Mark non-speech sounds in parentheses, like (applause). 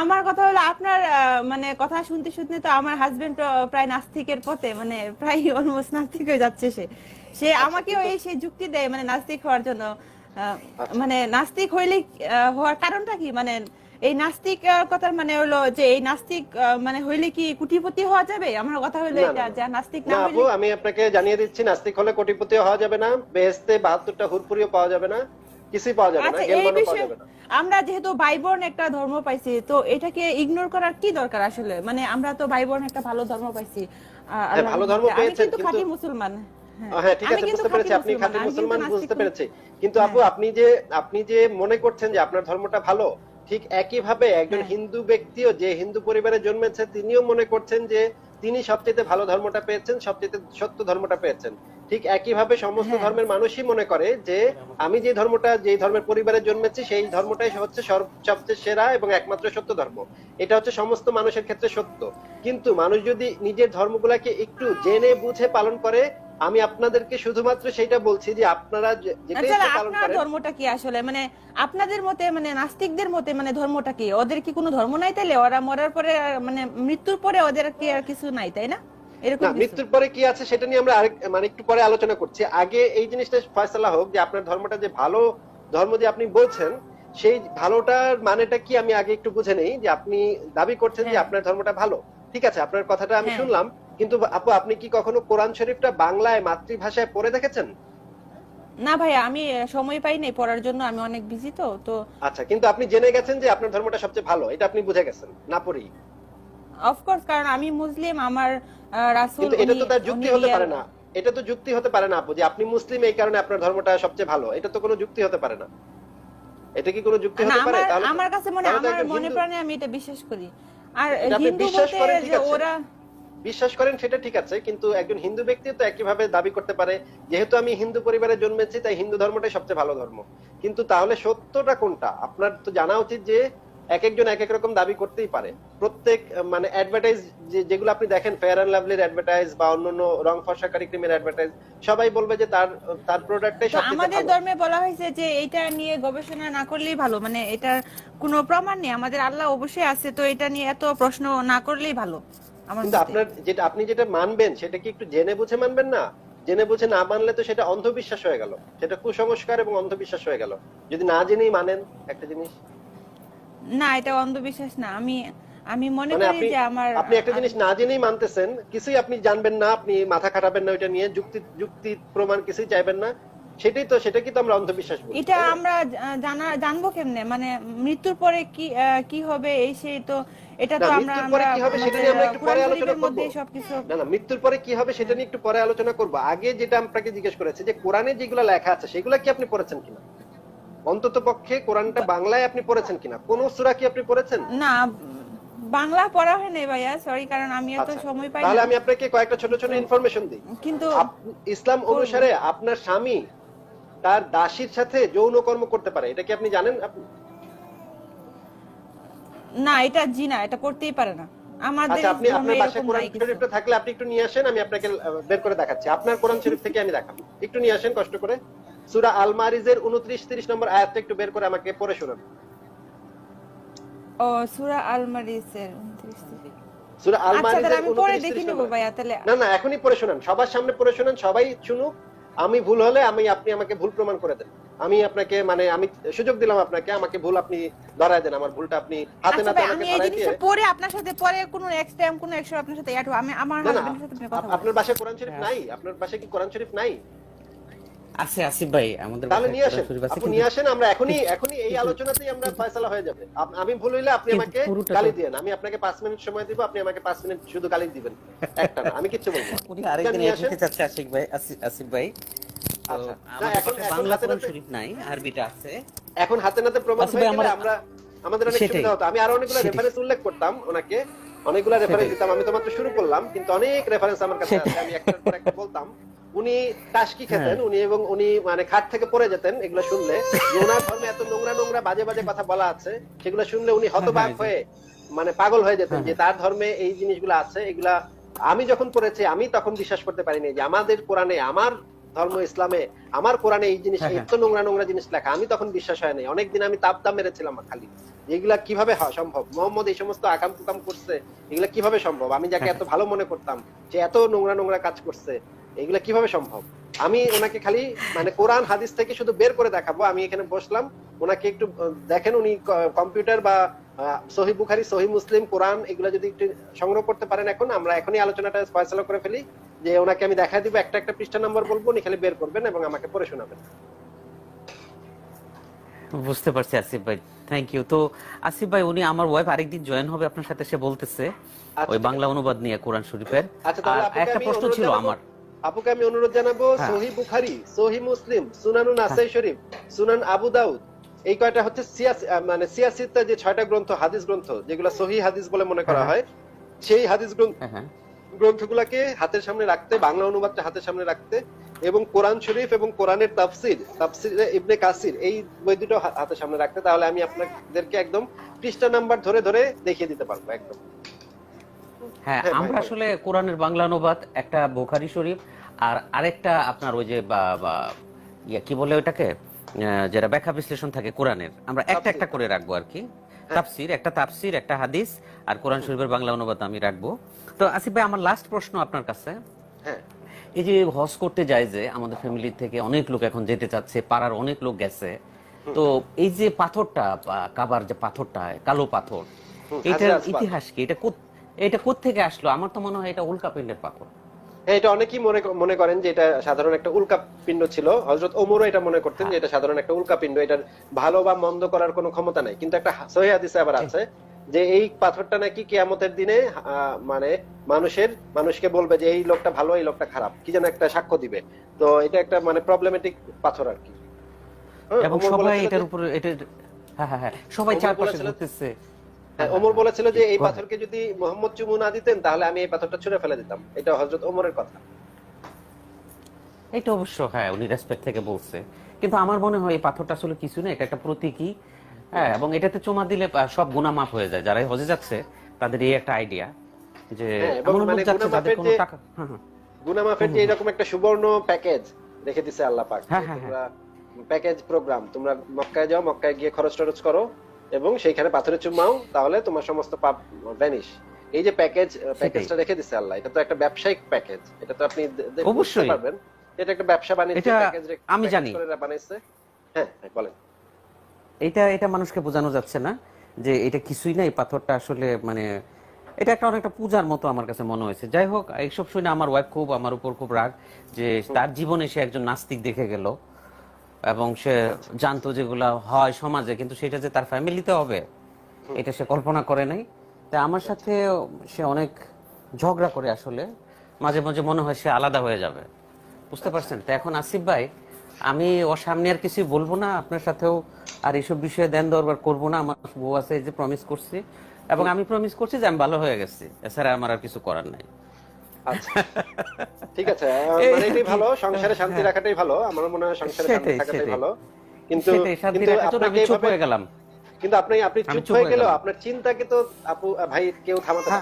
আমার কথা হলো আপনার মানে কথা শুনতে শুনতে তো আমার হাজবেন্ড প্রায় নাস্তিকের পথে মানে প্রায় (laughs) অলমোস্ট নাস্তিক হয়ে যাচ্ছে সে। সে আমাকেও এই সে যুক্তি দেয় মানে নাস্তিক হওয়ার জন্য। মানে নাস্তিক হইলে হওয়ার কারণটা কি? মানে এই নাস্তিক কথার মানে হলো যে এই নাস্তিক মানে হইলে কি কুটিপতি হওয়া যাবে? আমার কথা হলো এটা যে নাস্তিক না হইলে আমি আপনাকে জানিয়ে দিচ্ছি নাস্তিক হলে কোটিপতি হওয়া যাবে না। বেহেস্তে বাহাত্তরটা হুরপুরিও পাওয়া যাবে না। কিছুই পাওয়া যাবে না আচ্ছা এই গেলমানও পাওয়া যাবে না। আমরা যেহেতু বাইবর্ন একটা ধর্ম পাইছি তো এটাকে ইগনোর করার কি দরকার আসলে? মানে আমরা তো বাইবর্ন একটা ভালো ধর্ম পাইছি। আহ, ভালো ধর্ম পেয়েছেন, কিন্তু খাঁটি মুসলমান। হ্যাঁ। হ্যাঁ ঠিক আছে বুঝতে পেরেছি। আপনি খাঁটি মুসলমান বুঝতে পেরেছি। কিন্তু আপু হ্যাঁ। আপনি যে আপনি যে মনে করছেন যে আপনার ধর্মটা ভালো ঠিক একই ভাবে একজন হ্যাঁ। হিন্দু ব্যক্তিও যে হিন্দু পরিবারে জন্মেছে তিনিও মনে করছেন যে তিনি সবচেয়ে ভালো ধর্মটা পেয়েছেন সবচেয়ে সত্য ধর্মটা পেয়েছেন। ঠিক একই ভাবে সমস্ত হ্যাঁ। ধর্মের মানুষই মনে করে যে আমি যে ধর্মটা যে ধর্মের পরিবারে জন্মেছি সেই ধর্মটাই হচ্ছে সবচেয়ে সেরা এবং একমাত্র সত্য ধর্ম। এটা হচ্ছে সমস্ত মানুষের ক্ষেত্রে সত্য। কিন্তু মানুষ যদি নিজের ধর্মগুলাকে একটু জেনে বুঝে পালন করে আমি আপনাদেরকে শুধুমাত্র সেটা বলছি যে আপনারা আচ্ছা আপনার ধর্মটা কি আসলে? মানে আপনাদের মতে মানে নাস্তিকদের মতে মানে ধর্মটা কি? ওদের কি কোনো ধর্ম নাই তাইলে? ওরা মরার পরে মানে মৃত্যুর পরে ওদের কি আর কিছু নাই তাই না? এরকম? মৃত্যুর পরে কি আছে সেটা নিয়ে আমরা মানে একটু পরে আলোচনা করছি আগে এই জিনিসটা ফয়সালা হোক যে আপনার ধর্মটা যে ভালো ধর্ম যে আপনি বলছেন সেই ভালোটার মানেটা কি আমি আগে একটু বুঝে নেই যে আপনি দাবি করছেন যে হ্যাঁ। আপনার ধর্মটা ভালো ঠিক আছে আপনার কথাটা আমি হ্যাঁ। শুনলাম কিন্তু আপু আপনি কি কখনো কোরআন শরীফটা বাংলায় মাতৃভাষায় পড়ে দেখেছেন না ভাই আমি সময় পাই নাই পড়ার জন্য আমি অনেক বিজি তো তো আচ্ছা কিন্তু আপনি জেনে গেছেন যে আপনার ধর্মটা সবচেয়ে ভালো এটা আপনি বুঝে গেছেন না পড়েই অফকোর্স কারণ আমি মুসলিম আমার রাসূল এটা তো তার যুক্তি হতে পারে না। এটা তো যুক্তি হতে পারে না আপু যে আপনি মুসলিম এই কারণে আপনার ধর্মটা সবচেয়ে ভালো। এটা তো কোনো যুক্তি হতে পারে না। এটা কি কোনো যুক্তি হতে পারে? তাহলে আমার কাছে মনে আমার মনে প্রাণে আমি এটা বিশ্বাস করি। আর হিন্দু বলতে যে ওরা বিশ্বাস করেন সেটা ঠিক আছে কিন্তু একজন হিন্দু ব্যক্তি তো একইভাবে দাবি করতে পারে। যেহেতু আমি হিন্দু পরিবারে জন্মেছি তাই হিন্দু ধর্মটাই সবচেয়ে ভালো ধর্ম। কিন্তু তাহলে সত্যটা কোনটা? আপনার তো জানা উচিত যে এক একজন এক এক রকম দাবি করতেই পারে। প্রত্যেক মানে অ্যাডভার্টাইজ যেগুলো আপনি দেখেন ফেয়ার অ্যান্ড লাভলির অ্যাডভার্টাইজ বা অন্যান্য রং ফর্সাকারী ক্রিমের অ্যাডভার্টাইজ সবাই বলবে যে তার তার প্রোডাক্টটাই সবচেয়ে আমাদের ধর্মে বলা হয়েছে যে এটা নিয়ে গবেষণা না করলেই ভালো। মানে এটার কোনো প্রমাণ নেই। আমাদের আল্লাহ অবশ্যই আছে তো এটা নিয়ে এত প্রশ্ন না করলেই ভালো কিন্তু আপনার যেটা আপনি যেটা মানবেন সেটা কি একটু জেনে বুঝে মানবেন না? জেনে বুঝে না মানলে তো সেটা অন্ধবিশ্বাস হয়ে গেল। সেটা কুসংস্কার এবং অন্ধবিশ্বাস হয়ে গেল। যদি না জেনেই মানেন একটা জিনিস। না এটা অন্ধবিশ্বাস না। আমি আমি মনে মানে করি যে আমার আপনি একটা জিনিস না জেনেই মানতেছেন কিছুই আপনি জানবেন না আপনি মাথা খাটাবেন না ওইটা নিয়ে যুক্তি যুক্তি প্রমাণ কিছুই চাইবেন না। সেটাই তো সেটা কি তো আমরা অন্ধবিশ্বাস বলি এটা আমরা জানা জানব কেমনে? মানে মৃত্যুর পরে কি কি হবে এই সেই তো এটা তো আমরা মৃত্যুর পরে কি হবে সেটা নিয়ে আমরা একটু পরে আলোচনা করব। না না মৃত্যুর পরে কি হবে সেটা নিয়ে একটু পরে আলোচনা করব। আগে যেটা আপনাকে জিজ্ঞেস করেছে যে কোরআনে যেগুলো লেখা আছে সেগুলো কি আপনি পড়েছেন কিনা? অন্তত পক্ষে কোরআনটা বাংলায় আপনি পড়েছেন কিনা? কোন সূরা কি আপনি পড়েছেন? না বাংলা পড়া হয় ভাইয়া সরি কারণ আমি এত আচ্ছা, সময় পাই তাহলে আমি আপনাকে কয়েকটা ছোট ছোট ইনফরমেশন দিই। কিন্তু ইসলাম অনুসারে আপনার স্বামী তার দাসীর সাথে যৌন কর্ম করতে পারে। এটা কি আপনি জানেন আপনি? না এটা জি না এটা করতেই পারে না। আমাদের আচ্ছা আপনি আপনার বাসায় কোরআন শরীফটা থাকলে আপনি একটু নিয়ে আসেন আমি আপনাকে বের করে দেখাচ্ছি। আপনার কোরআন শরীফ থেকে আমি দেখাবো। একটু নিয়ে আসেন কষ্ট করে। সূরা আল মারিজের 29 30 নম্বর আয়াতটা একটু বের করে আমাকে পড়ে শোনান। ও সূরা আল মারিসের 29 সূরা আল আচ্ছা মারিজের আমি পরে 29 দেখে 30 নেব নম্বর ভাইয়া তাহলে। না না এখনই পড়ে শোনান সবার সামনে পড়ে শোনান সবাই শুনুক। আমি ভুল হলে আমি আপনি আমাকে ভুল প্রমাণ করে দেন। আমি আপনাকে মানে আমি সুযোগ দিলাম আপনাকে আমাকে ভুল আপনি ধরায় দেন আমার ভুলটা আপনি হাতে আচ্ছা নাতে আমাকে আমি এই ধরায় দিয়ে পরে আপনার সাথে পরে কোনো নেক্সট টাইম কোনো আপনার সাথে অ্যাড আমি আমার আপনার বাসায় কোরআন শরীফ নাই? আপনার বাসায় কি কোরআন শরীফ নাই? আছে আসিফ ভাই আমাদের তাহলে নিয়ে আসেন। আপনি নিয়ে আসেন আমরা এখনই এখনই এই আলোচনাতেই আমরা ফয়সালা হয়ে যাবে। আমি ভুল হইলে আপনি আমাকে গালি দিয়েন। আমি আপনাকে পাঁচ মিনিট সময় দিব আপনি আমাকে পাঁচ মিনিট শুধু গালি দিবেন। একটা না আমি কিচ্ছু বলব উনি আরেকদিন আসেন। নিতে চাচ্ছে আশিক ভাই আসিফ ভাই। আচ্ছা। এখন- বাংলা কোরআন শরীফ নাই আরবিটা আছে। এখন হাতে নাতে প্রমাণ হয়ে গেলে আমরা আমাদের অনেক। সুবিধা হতো। আমি আরও অনেকগুলো রেফারেন্স উল্লেখ করতাম ওনাকে। অনেকগুলো রেফারেন্স দিতাম। আমি তো মাত্র শুরু করলাম কিন্তু অনেক রেফারেন্স আমার কাছে আছে। আমি একটার পর একটা বলতাম। উনি খেতেন হ্যাঁ। উনি এবং উনি মানে খাট থেকে পড়ে যেতেন এগুলো শুনলে। ওনার ধর্মে এত নোংরা নোংরা বাজে বাজে কথা বলা আছে সেগুলো শুনলে উনি হতবাক হ্যাঁ, (laughs) হয়ে মানে পাগল হয়ে যেতেন হ্যাঁ, যে তার ধর্মে এই জিনিসগুলো আছে এগুলা আমি যখন পড়েছি আমি তখন বিশ্বাস করতে পারিনি যে আমাদের কোরআনে আমার ধর্ম ইসলামে আমার কোরআনে এই জিনিস হ্যাঁ, হ্যাঁ। এত নোংরা নোংরা জিনিস লেখা আমি তখন বিশ্বাস হয় নাই। অনেকদিন আমি তাপ তাপ মেরেছিলাম খালি। এগুলা কীভাবে হয় সম্ভব? মোহাম্মদ এই সমস্ত আকাম কুকাম করছে এগুলা কীভাবে সম্ভব? আমি যাকে এত ভালো মনে করতাম যে এত নোংরা নোংরা কাজ করছে এগুলা কীভাবে সম্ভব? আমি ওনাকে খালি মানে কোরআন হাদিস থেকে শুধু বের করে দেখাবো। আমি এখানে বসলাম ওনাকে একটু দেখেন উনি কম্পিউটার বা সহি বুখারি সহি মুসলিম কোরআন এগুলো যদি একটু সংগ্রহ করতে পারেন এখন আমরা এখনই আলোচনাটা ফয়সলা করে ফেলি যে ওনাকে আমি দেখা দিব একটা একটা পৃষ্ঠা নাম্বার বলব উনি খালি বের করবেন এবং আমাকে পড়ে শোনাবেন। বুঝতে পারছি আসিফ ভাই। থ্যাংক ইউ তো আসিফ ভাই উনি আমার ওয়াইফ আরেকদিন জয়েন হবে আপনার সাথে সে বলতেছে আচ্ছা, ওই বাংলা অনুবাদ নিয়ে কোরআন শরীফের। আচ্ছা আর একটা প্রশ্ন ছিল আমার। আপুকে আমি অনুরোধ জানাব হ্যাঁ। সহি বুখারি সহি মুসলিম সুনানুন নাসাই শরীফ সুনান আবু দাউদ এই কয়টা হচ্ছে মানে সিয়াসিতা যে ছয়টা গ্রন্থ হাদিস গ্রন্থ যেগুলো সহি হাদিস বলে মনে করা হ্যাঁ। হয় সেই হাদিস গ্রন্থ হ্যাঁ হ্যাঁ গ্রন্থগুলোকে হাতের সামনে রাখতে বাংলা অনুবাদটা হাতের সামনে রাখতে এবং কোরআন শরীফ এবং কোরআনের তাফসির তাফসির ইবনে কাসির এই বই দুটো হাতের সামনে রাখতে তাহলে আমি আপনাদেরকে একদম পৃষ্ঠা নাম্বার ধরে ধরে দেখিয়ে দিতে পারব একদম হ্যাঁ হ্যাঁ, আমরা আসলে কোরআনের বাংলা অনুবাদ একটা বোখারি শরীফ আর আরেকটা আপনার ওই যে ইয়া কি বলে ওইটাকে? যেটা ব্যাখ্যা বিশ্লেষণ থাকে কোরআনের। আমরা একটা একটা করে রাখব আর কি। তাফসির একটা তাফসির একটা হাদিস আর কোরআন শরীফের বাংলা অনুবাদ আমি রাখব। তো আসিফ ভাই আমার লাস্ট প্রশ্ন আপনার কাছে। হ্যাঁ। এই যে হজ করতে যায় যে আমাদের ফ্যামিলি থেকে অনেক লোক এখন যেতে চাচ্ছে পাড়ার অনেক লোক গেছে। তো এই যে পাথরটা কাবার যে পাথরটা কালো পাথর এটার ইতিহাস কি? এটা এটা কোত্থেকে আসলো? আমার তো মনে হয় এটা উল্কা পিণ্ডের পাথর। হ্যাঁ এটা অনেকেই মনে মনে করেন যে এটা সাধারণ একটা উল্কা পিণ্ড ছিল। হজরত ওমরও এটা মনে করতেন যে এটা সাধারণ একটা উল্কা পিণ্ড। এটার ভালো বা মন্দ করার কোনো ক্ষমতা নাই। কিন্তু একটা সহি হাদিসে আবার আছে যে এই পাথরটা নাকি কিয়ামতের দিনে মানে মানুষের মানুষকে বলবে যে এই লোকটা ভালো এই লোকটা খারাপ। কি যেন একটা সাক্ষ্য দিবে। তো এটা একটা মানে প্রবলেমেটিক পাথর আর কি। হ্যাঁ, এবং সবাই এটার উপর এটা হ্যাঁ হ্যাঁ হ্যাঁ। সবাই চারপাশে ঘুরতেছে। হ্যাঁ, ওমর বলেছিল যে এই পাথরকে যদি মোহাম্মদ চুমু না দিতেন তাহলে আমি এই পাথরটা ছুঁড়ে ফেলে দিতাম। এটা হজরত ওমরের কথা। এটা অবশ্য হ্যাঁ উনি রেসপেক্ট থেকে বলছে। কিন্তু আমার মনে হয় এই পাথরটা আসলে কিছু না এটা একটা প্রতীকী। হ্যাঁ এবং এটাতে চুমা দিলে সব গুণা মাফ হয়ে যায়। যারা হজে যাচ্ছে তাদের এই একটা আইডিয়া যে হ্যাঁ, এমন লোক মানে যাচ্ছে গুনাহ মাফের কোনো টাকা হ্যাঁ হ্যাঁ। গুনামাফের যে এরকম একটা সুবর্ণ প্যাকেজ রেখে দিছে আল্লাহ পাক হ্যাঁ, হ্যাঁ, প্যাকেজ প্রোগ্রাম তোমরা মক্কায় যাও মক্কায় গিয়ে খরচ টরচ করো এবং সেইখানে পাথরে চুমাও তাহলে তোমার সমস্ত পাপ ভ্যানিশ এই যে প্যাকেজ প্যাকেজটা রেখে দিছে আল্লাহ এটা তো একটা ব্যবসায়িক প্যাকেজ এটা তো আপনি অবশ্যই। পারবেন। এটা একটা ব্যবসা বাণিজ্য প্যাকেজ আমি জানি। বানাইছে হ্যাঁ হ্যাঁ, বলেন। এটা এটা মানুষকে বোঝানো যাচ্ছে না যে এটা কিছুই না এই পাথরটা আসলে মানে এটা একটা অনেকটা পূজার মতো আমার কাছে মনে হয়েছে। যাই হোক এইসব শুনে আমার ওয়াইফ খুব আমার উপর খুব রাগ যে তার জীবনে সে একজন নাস্তিক দেখে গেল। এবং সে জানতো যেগুলা হয় সমাজে, কিন্তু সেটা যে তার ফ্যামিলিতে হবে, এটা সে কল্পনা করে নাই। তাই আমার সাথে সে অনেক ঝগড়া করে আসলে, মাঝে মাঝে মনে হয় সে আলাদা হয়ে যাবে। বুঝতে পারছেন? তো এখন আসিফ ভাই, আমি ওর সামনে আর কিছু বলব না, আপনার সাথেও আর এইসব বিষয়ে দেন দরবার করব না, আমার বউ আছে যে প্রমিস করছি। এবং আমি প্রমিস করছি যে আমি ভালো হয়ে গেছি, এছাড়া আমার আর কিছু করার নাই। আচ্ছা (laughs) ঠিক আছে মানে এটাই ভালো সংসারে শান্তি রাখাটাই ভালো আমার মনে হয় সংসারে শান্তি হ্যাঁ। থাকাটাই ভালো কিন্তু কিন্তু আপনাকে চুপ হয়ে গেলাম কিন্তু আপনি আপনি চুপ হয়ে গেল গেলেও। আপনার চিন্তাকে তো আপু ভাই কেউ থামাতে হ্যাঁ।